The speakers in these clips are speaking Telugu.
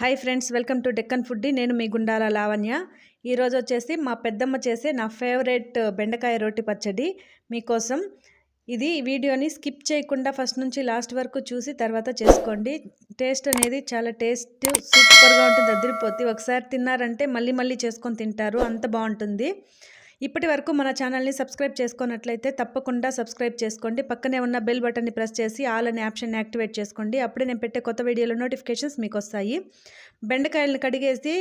Hi friends welcome to Deccan foodie నేను మీ గుండాల లావణ్య. ఈరోజు వచ్చేసి మా పెద్దమ్మ చేసే నా ఫేవరెట్ బెండకాయ రోటి పచ్చడి మీకోసం. ఇది వీడియోని స్కిప్ చేయకుండా ఫస్ట్ నుంచి లాస్ట్ వరకు చూసి తర్వాత చేసుకోండి. టేస్ట్ అనేది చాలా టేస్ట్ సూపర్గా ఉంటుంది. అదిరిపోతుంది ఒకసారి తిన్నారంటే మళ్ళీ మళ్ళీ చేసుకొని తింటారు. అంత బాగుంటుంది. ఇప్పటి వరకు మన ఛానల్ని సబ్స్క్రైబ్ చేసుకున్నట్లయితే తప్పకుండా సబ్స్క్రైబ్ చేసుకోండి. పక్కనే ఉన్న బెల్ బటన్ని ప్రెస్ చేసి ఆల్ అనే ఆప్షన్ యాక్టివేట్ చేసుకోండి. అప్పుడే నేను పెట్టే కొత్త వీడియోలో నోటిఫికేషన్స్ మీకు వస్తాయి బెండకాయలను కడిగేసి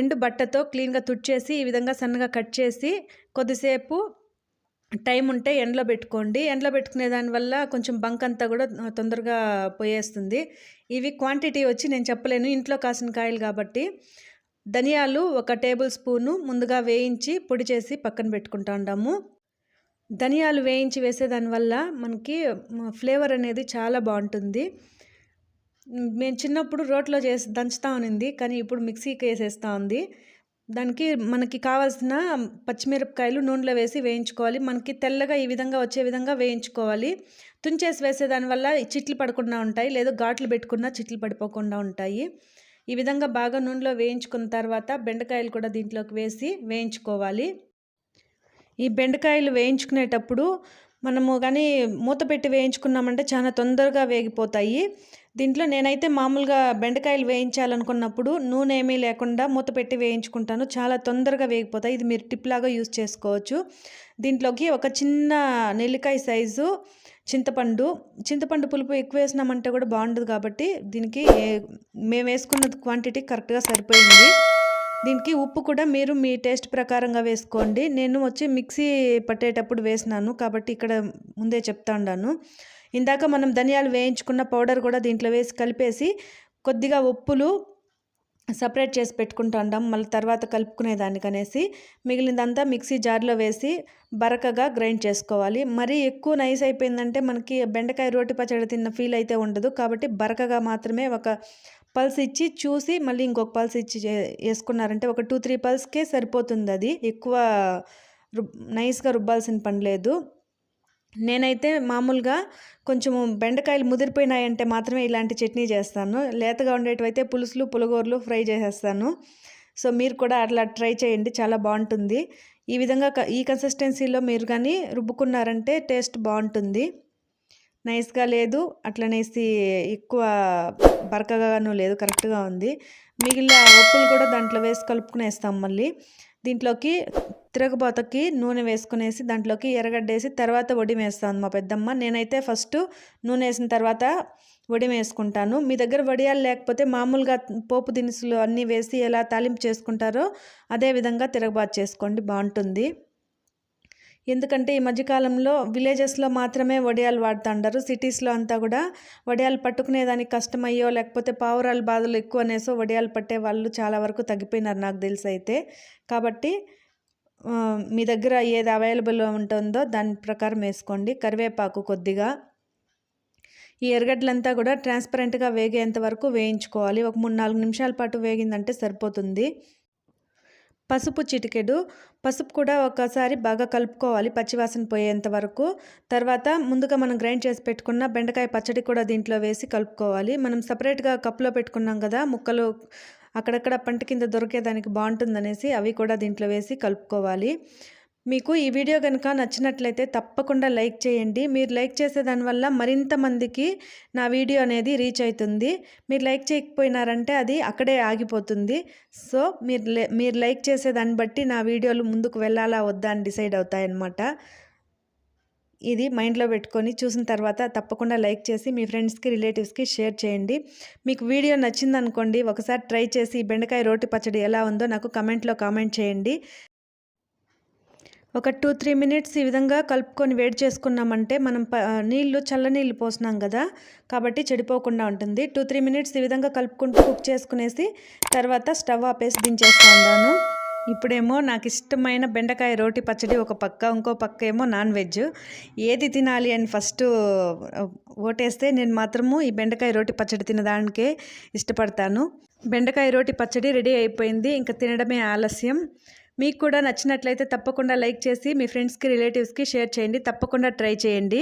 ఎండు బట్టతో క్లీన్గా తుడిచేసి ఈ విధంగా సన్నగా కట్ చేసి కొద్దిసేపు టైం ఉంటే ఎండలో పెట్టుకోండి. ఎండలో పెట్టుకునే దానివల్ల కొంచెం బంక్ అంతా కూడా తొందరగా పోయేస్తుంది. ఇవి క్వాంటిటీ వచ్చి నేను చెప్పలేను. ఇంట్లో కాసిన కాయలు కాబట్టి ధనియాలు ఒక టేబుల్ స్పూను ముందుగా వేయించి పొడి చేసి పక్కన పెట్టుకుంటా ఉంటాము ధనియాలు వేయించి వేసేదానివల్ల మనకి ఫ్లేవర్ అనేది చాలా బాగుంటుంది. మేము చిన్నప్పుడు రోట్లో చేసి దంచుతూ ఉన్నింది కానీ ఇప్పుడు మిక్సీకి వేసేస్తూ ఉంది. దానికి మనకి కావాల్సిన పచ్చిమిరపకాయలు నూనెలో వేసి వేయించుకోవాలి. మనకి తెల్లగా ఈ విధంగా వచ్చే విధంగా వేయించుకోవాలి. తుంచేసి వేసేదాని వల్ల చిట్లు పడకుండా ఉంటాయి లేదా ఘాట్లు పెట్టుకున్నా చిట్లు పడిపోకుండా ఉంటాయి. ఈ విధంగా బాగా నూనెలో వేయించుకున్న తర్వాత బెండకాయలు కూడా దీంట్లోకి వేసి వేయించుకోవాలి. ఈ బెండకాయలు వేయించుకునేటప్పుడు మనము కానీ మూత పెట్టి వేయించుకున్నామంటే చాలా తొందరగా వేగిపోతాయి. దీంట్లో నేనైతే మామూలుగా బెండకాయలు వేయించాలనుకున్నప్పుడు నూనె ఏమీ లేకుండా మూత పెట్టి వేయించుకుంటాను. చాలా తొందరగా వేగిపోతాయి. ఇది మీరు టిప్ లాగా యూస్ చేసుకోవచ్చు. దీంట్లోకి ఒక చిన్న నెల్లికాయ సైజు చింతపండు చింతపండు పులుపు ఎక్కువ వేసినామంటే కూడా బాగుండదు కాబట్టి దీనికి మేము వేసుకున్న క్వాంటిటీ కరెక్ట్గా సరిపోయింది. దీనికి ఉప్పు కూడా మీరు మీ టేస్ట్ ప్రకారంగా వేసుకోండి. నేను వచ్చి మిక్సీ పట్టేటప్పుడు వేసినాను కాబట్టి ఇక్కడ ముందే చెప్తా ఉన్నాను. ఇందాక మనం ధనియాలు వేయించుకున్న పౌడర్ కూడా దీంట్లో వేసి కలిపేసి కొద్దిగా ఉప్పులు సపరేట్ చేసి పెట్టుకుంటాం మళ్ళీ తర్వాత కలుపుకునే దానికనేసి మిగిలిందంతా మిక్సీ జార్లో వేసి బరకగా గ్రైండ్ చేసుకోవాలి. మరీ ఎక్కువ నైస్ అయిపోయిందంటే మనకి బెండకాయ రోటి పచ్చడి తిన్న ఫీల్ అయితే ఉండదు. కాబట్టి బరకగా మాత్రమే ఒక పల్స్ ఇచ్చి చూసి మళ్ళీ ఇంకొక పల్స్ ఇచ్చి వేసుకున్నారంటే ఒక టూ త్రీ పల్స్కే సరిపోతుంది అది ఎక్కువ రుబ్ నైస్గా రుబ్బాల్సిన పని లేదు. నేనైతే మామూలుగా కొంచెము బెండకాయలు ముదిరిపోయినాయంటే మాత్రమే ఇలాంటి చట్నీ చేస్తాను. లేతగా ఉండేటివైతే పులుసులు పులగూరలు ఫ్రై చేసేస్తాను. సో మీరు కూడా అట్లా ట్రై చేయండి. చాలా బాగుంటుంది. ఈ విధంగా ఈ కన్సిస్టెన్సీలో మీరు కానీ రుబ్బుకున్నారంటే టేస్ట్ బాగుంటుంది. నైస్గా లేదు. అట్లనేసి ఎక్కువ బరకగాను లేదు. కరెక్ట్గా ఉంది. మిగిలిన ఉప్పులు కూడా దాంట్లో వేసి కలుపుకునేస్తాం మళ్ళీ. దీంట్లోకి తిరగబోతకి నూనె వేసుకునేసి దాంట్లోకి ఎర్రగడ్డేసి తర్వాత వడి వేస్తాను మా పెద్దమ్మ. నేనైతే ఫస్ట్ నూనె వేసిన తర్వాత వడి వేసుకుంటాను మీ దగ్గర వడియాలు లేకపోతే మామూలుగా పోపు దినుసులు అన్నీ వేసి ఎలా తాలింపు చేసుకుంటారో అదే విధంగా తిరగబాతు చేసుకోండి. బాగుంటుంది. ఎందుకంటే ఈ మధ్యకాలంలో విలేజెస్లో మాత్రమే వడియాలు వాడుతుంటారు. సిటీస్లో అంతా కూడా వడియాలు పట్టుకునేదానికి కష్టమయ్యో లేకపోతే పావురాల బాధలు ఎక్కువ అనేసో వడియాలు పట్టే వాళ్ళు చాలా వరకు తగ్గిపోయినారు నాకు తెలిసి అయితే. కాబట్టి మీ దగ్గర ఏది అవైలబుల్ ఉంటుందో దాని ప్రకారం వేసుకోండి. కరివేపాకు కొద్దిగా. ఈ ఎరగడ్డలంతా కూడా ట్రాన్స్పరెంట్గా వేగేంత వరకు వేయించుకోవాలి. ఒక మూడు నాలుగు నిమిషాల పాటు వేగిందంటే సరిపోతుంది. పసుపు చిటికెడు. పసుపు కూడా ఒకసారి బాగా కలుపుకోవాలి పచ్చివాసన పోయేంత వరకు. తర్వాత ముందుగా మనం గ్రైండ్ చేసి పెట్టుకున్న బెండకాయ పచ్చడి కూడా దీంట్లో వేసి కలుపుకోవాలి. మనం సపరేట్గా కప్పులో పెట్టుకున్నాం కదా ముక్కలు అక్కడక్కడ పంట కింద దొరికేదానికి బాగుంటుందనేసి అవి కూడా దీంట్లో వేసి కలుపుకోవాలి. మీకు ఈ వీడియో కనుక నచ్చినట్లయితే తప్పకుండా లైక్ చేయండి. మీరు లైక్ చేసే దానివల్ల మరింత మందికి నా వీడియో అనేది రీచ్ అవుతుంది. మీరు లైక్ చేయకపోయినారంటే అది అక్కడే ఆగిపోతుంది. సో మీరు మీరు లైక్ చేసే దాన్ని బట్టి నా వీడియోలు ముందుకు వెళ్ళాలా వద్దా అని డిసైడ్ అవుతాయన్నమాట. ఇది మైండ్లో పెట్టుకొని చూసిన తర్వాత తప్పకుండా లైక్ చేసి మీ ఫ్రెండ్స్కి రిలేటివ్స్కి షేర్ చేయండి. మీకు వీడియో నచ్చిందనుకోండి ఒకసారి ట్రై చేసి బెండకాయ రోటి పచ్చడి ఎలా ఉందో నాకు కమెంట్లో కామెంట్ చేయండి. ఒక టూ త్రీ మినిట్స్ ఈ విధంగా కలుపుకొని వేడి చేసుకున్నామంటే మనం నీళ్ళు చల్ల నీళ్ళు పోసినాం కదా కాబట్టి చెడిపోకుండా ఉంటుంది. టూ త్రీ మినిట్స్ ఈ విధంగా కలుపుకుంటూ కుక్ చేసుకునేసి తర్వాత స్టవ్ ఆపేసి దించేస్తా ఇప్పుడేమో నాకు ఇష్టమైన బెండకాయ రోటి పచ్చడి ఒక పక్క ఇంకో పక్క ఏమో నాన్ వెజ్. ఏది తినాలి అని ఫస్ట్ ఓటేస్తే నేను మాత్రము ఈ బెండకాయ రోటి పచ్చడి తినడానికే ఇష్టపడతాను. బెండకాయ రోటి పచ్చడి రెడీ అయిపోయింది. ఇంకా తినడమే ఆలస్యం. మీకు కూడా నచ్చినట్లయితే తప్పకుండా లైక్ చేసి మీ ఫ్రెండ్స్కి రిలేటివ్స్కి షేర్ చేయండి. తప్పకుండా ట్రై చేయండి.